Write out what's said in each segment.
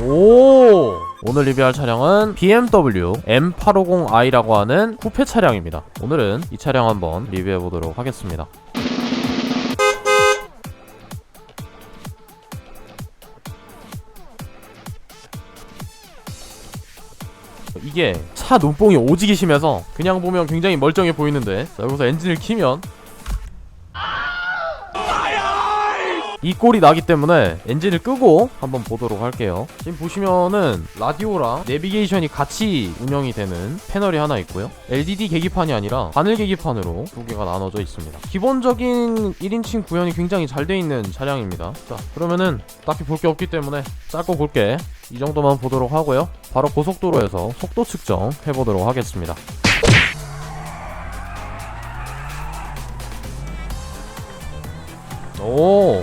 오! 오늘 리뷰할 차량은 BMW M850i라고 하는 쿠페 차량입니다. 오늘은 이 차량 한번 리뷰해 보도록 하겠습니다. 이게 차 눈뽕이 오지기 심해서 그냥 보면 굉장히 멀쩡해 보이는데 자, 여기서 엔진을 키면 이 꼴이 나기 때문에 엔진을 끄고 한번 보도록 할게요. 지금 보시면은 라디오랑 내비게이션이 같이 운영이 되는 패널이 하나 있고요. LED 계기판이 아니라 바늘 계기판으로 두 개가 나눠져 있습니다. 기본적인 1인칭 구현이 굉장히 잘 돼 있는 차량입니다. 자, 그러면은 딱히 볼 게 없기 때문에 짧고 굵게 이 정도만 보도록 하고요. 바로 고속도로에서 속도 측정 해보도록 하겠습니다. 오,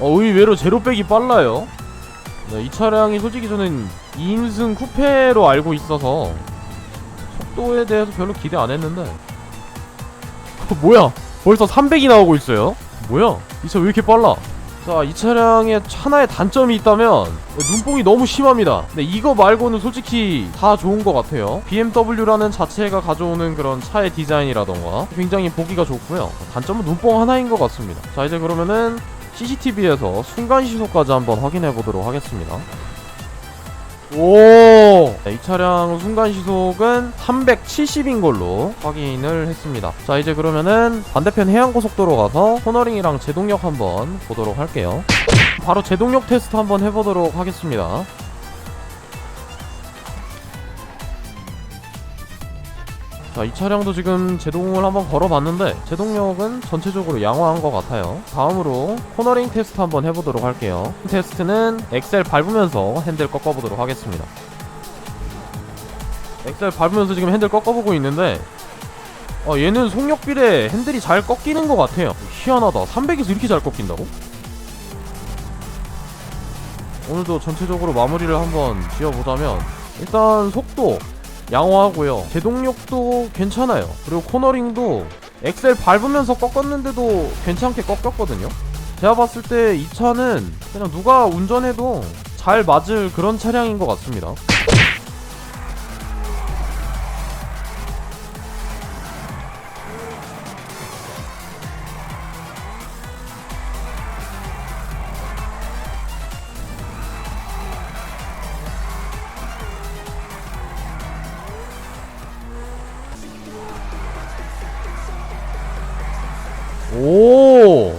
어, 의외로 제로백이 빨라요. 네, 이 차량이 솔직히 저는 2인승 쿠페로 알고 있어서 속도에 대해서 별로 기대 안 했는데. 어, 뭐야? 벌써 300이 나오고 있어요? 뭐야? 이 차 왜 이렇게 빨라? 자 이 차량에 하나의 단점이 있다면 눈뽕이 너무 심합니다. 근데 이거 말고는 솔직히 다 좋은 것 같아요. BMW라는 자체가 가져오는 그런 차의 디자인이라던가 굉장히 보기가 좋고요. 단점은 눈뽕 하나인 것 같습니다. 자 이제 그러면은 CCTV에서 순간 시속까지 한번 확인해 보도록 하겠습니다. 오! 네, 이 차량 순간 시속은 370인 걸로 확인을 했습니다. 자, 이제 그러면은 반대편 해안고속도로 가서 코너링이랑 제동력 한번 보도록 할게요. 바로 제동력 테스트 한번 해보도록 하겠습니다. 자, 이 차량도 지금 제동을 한번 걸어봤는데 제동력은 전체적으로 양호한 것 같아요. 다음으로 코너링 테스트 한번 해보도록 할게요. 테스트는 엑셀 밟으면서 핸들 꺾어보도록 하겠습니다. 엑셀 밟으면서 지금 핸들 꺾어보고 있는데 어, 얘는 속력비례 핸들이 잘 꺾이는 것 같아요. 희한하다. 300에서 이렇게 잘 꺾인다고? 오늘도 전체적으로 마무리를 한번 지어보자면 일단 속도 양호하고요. 제동력도 괜찮아요. 그리고 코너링도 엑셀 밟으면서 꺾었는데도 괜찮게 꺾였거든요. 제가 봤을 때 이 차는 그냥 누가 운전해도 잘 맞을 그런 차량인 것 같습니다. 오!